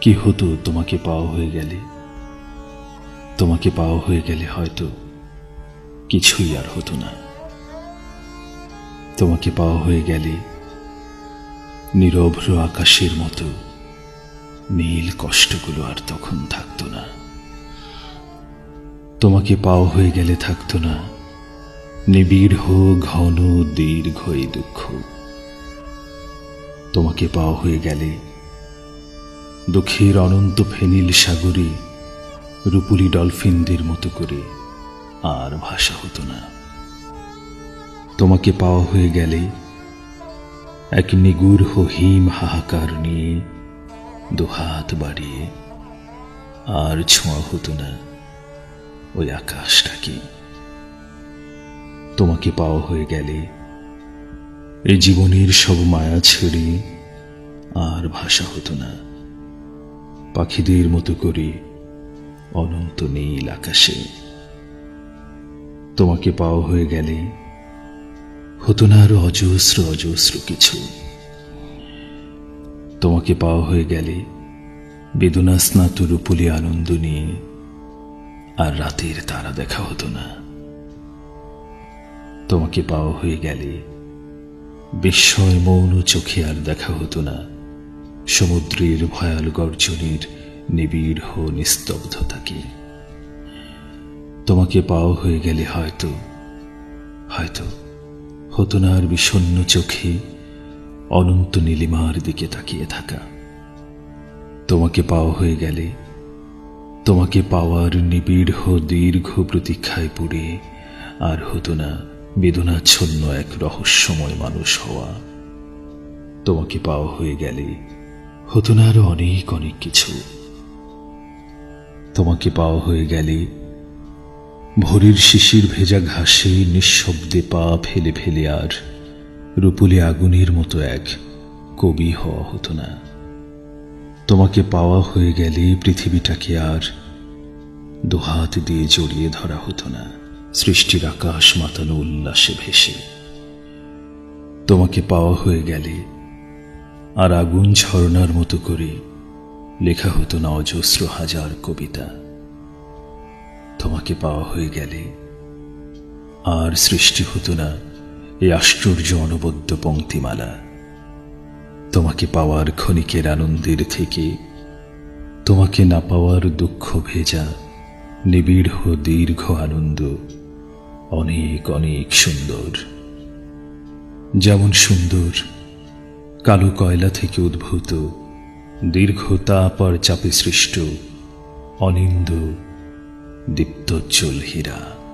কি হতো তোমাকে পাওয়া হয়ে গেলে? তোমাকে পাওয়া হয়ে গেলে হয়তো কিছুই আর হতো না। তোমাকে পাওয়া হয়ে গেলে নিরভ্র আকাশের মতো নীল কষ্টগুলো আর তখন থাকতো না। তোমাকে পাওয়া হয়ে গেলে থাকতো না নিবিড় ঘন দীর্ঘ এই দুঃখ। তোমাকে পাওয়া হয়ে গেলে দুঃখের অনন্ত ফেনিল সাগরে, রূপুলি ডলফিনদের মতো করে আর ভাষা হতো না। তোমাকে পাওয়া হয়ে গেলে এক নিগুর হিম হাহাকার নিয়ে দুহাত বাড়িয়ে আর ছোঁয়া হতো না ওই আকাশটাকে। তোমাকে পাওয়া হয়ে গেলে এই জীবনের সব মায়া ছেড়ে আর ভাষা হতো না। পাখিদের মতো করে অনন্ত নীল আকাশে। তোমাকে পাওয়া হয়ে গেলে হতো না আরও অজস্র অজস্র কিছু। তোমাকে পাওয়া হয়ে গেলে বেদনা স্নাত রূপলি আনন্দ নিয়ে আর রাতের তারা দেখা হতো না। তোমাকে পাওয়া হয়ে গেলে বিস্ময় মৌন চোখে আর দেখা হতো না। সমুদ্রের ভয়াল গর্জনের নিবিড় নিস্তব্ধতাকে। তোমাকে পাওয়া হয়ে গেলে হয়তো হয়তো হতো না আর বিষণ্ন চোখে অনন্ত নীলিমার দিকে তাকিয়ে থাকা। তোমাকে পাওয়া হয়ে গেলে, তোমাকে পাওয়ার নিবিড় দীর্ঘ প্রতীক্ষায় পড়ে আর হতো না বেদনাচ্ছন্ন এক রহস্যময় মানুষ হওয়া। তোমাকে পাওয়া হয়ে গেলে হতো না আরও অনেক অনেক কিছু। তোমাকে পাওয়া হয়ে গেলে ভোরের শিশির ভেজা ঘাসে নিঃশব্দে পা ফেলে ফেলে আর রূপুলি আগুনের মতো এক কবি হওয়া হতো না। তোমাকে পাওয়া হয়ে গেলে পৃথিবীটাকে আর দুহাত দিয়ে জড়িয়ে ধরা হতো না। সৃষ্টির আকাশ মাতানো উল্লাসে ভেসে। তোমাকে পাওয়া হয়ে গেলে আর আগুন ঝরনার মতো করে লেখা হতো না অজস্র হাজার কবিতা। তোমাকে পাওয়া হয়ে গেলে আর সৃষ্টি হতো না এই আশ্চর্য অনবদ্য পংক্তিমালা তোমাকে পাওয়ার ক্ষণিকের আনন্দের থেকে তোমাকে না পাওয়ার দুঃখ ভেজা নিবিড় দীর্ঘ আনন্দ অনেক অনেক সুন্দর। যেমন সুন্দর কালো কয়লা থেকে উদ্ভূত দীর্ঘ তাপ চাপে সৃষ্ট অনিন্দ দীপ্তজ্জ্বল হীরা।